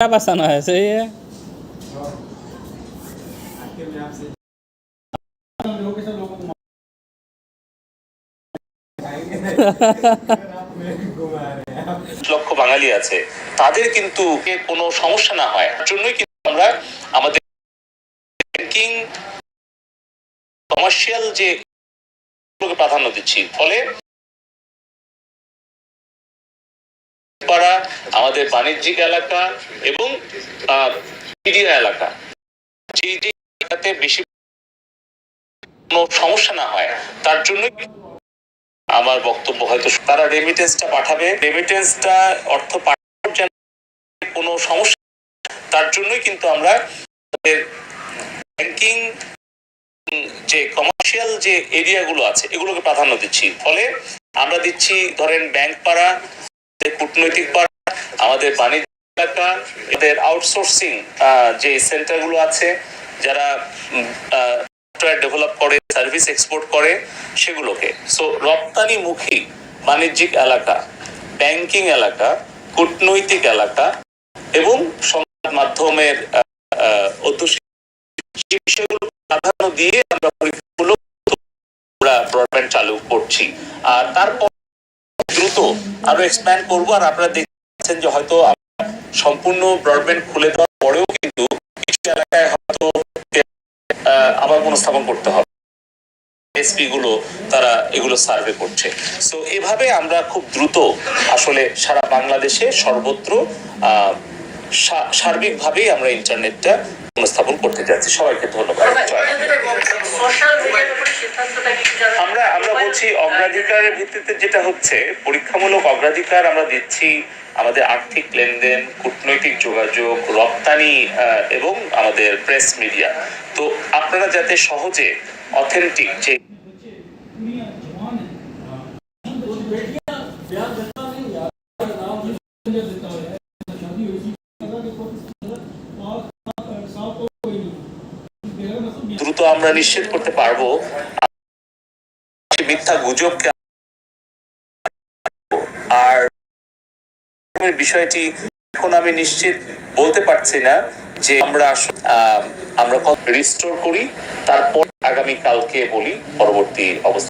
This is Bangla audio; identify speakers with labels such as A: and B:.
A: क्या बसाना है सही है
B: লক্ষ বাঙালি আছে তাদের কিন্তু কোনো সমস্যা না হয় তার জন্যই কিন্তু আমরা আমাদের ব্যাংকিং কমার্শিয়াল যে গুলোকে প্রাধান্য দিচ্ছি ফলে আমাদের বাণিজ্যিক এলাকা এবং এলাকা। যে যে এলাকাতে বেশি কোনো সমস্যা না হয়, তার আমার বক্তব্য হয়তো তারা রেমিটেন্সটা পাঠাবে। রেমিটেন্সটা অর্থ পাঠানোর কোনো সমস্যা তার জন্যই কিন্তু আমরা ব্যাংকিং যে কমার্শিয়াল যে এরিয়াগুলো আছে, এগুলোকে প্রাধান্য দিচ্ছি। ফলে আমরা দিচ্ছি, ধরেন, ব্যাংক পাড়া কূটনৈতিক পাড়া আমাদের বাণিজ্য এলাকা, এদের আউটসোর্সিং যে সেন্টারগুলো আছে, যারা সফটওয়্যার ডেভেলপ করে সার্ভিস এক্সপোর্ট করে, সেগুলোকে। সো রপ্তানিমুখী বাণিজ্যিক এলাকা ব্যাংকিং এলাকা, কূটনৈতিক এলাকা এবং সংবাদ মাধ্যমের অধ্যুষিত প্রাধান্য দিয়ে আমরা আমরা ব্রডব্যান্ড চালু করছি। আর তারপর দ্রুত আরও এক্সপ্যান্ড করব, আর আপনারা দেখছেন যে হয়তো সম্পূর্ণ ব্রডব্যান্ড খুলে দেওয়ার পরেও কিন্তু কিছু এলাকায় হয়তো আবার পুনঃস্থাপন করতে হবে। এসপি গুলো তারা এগুলো সার্ভে করছে। সো এভাবে আমরা খুব দ্রুত আসলে সারা বাংলাদেশে সর্বত্র সার্বিকভাবেই আমরা ইন্টারনেটটা পুনঃস্থাপন করতে যাচ্ছি। সবাইকে ধন্যবাদ? আমরা আমরা বলছি অগ্রাধিকারের ভিত্তিতে যেটা হচ্ছে পরীক্ষামূলক অগ্রাধিকার আমরা দিচ্ছি আমাদের আর্থিক লেনদেন কূটনৈতিক যোগাযোগ রপ্তানি এবং আমাদের প্রেস মিডিয়া। তো আপনারা যাতে সহজে অথেন্টিক যে আমরা নিশ্চিত করতে পারব, মিথ্যা গুজবকে আর বিষয়টি এখন আমি নিশ্চিত বলতে পারছি না যে আমরা আমরা রিস্টোর করি, তারপর আগামী কালকে বলি পরবর্তী অবস্থা।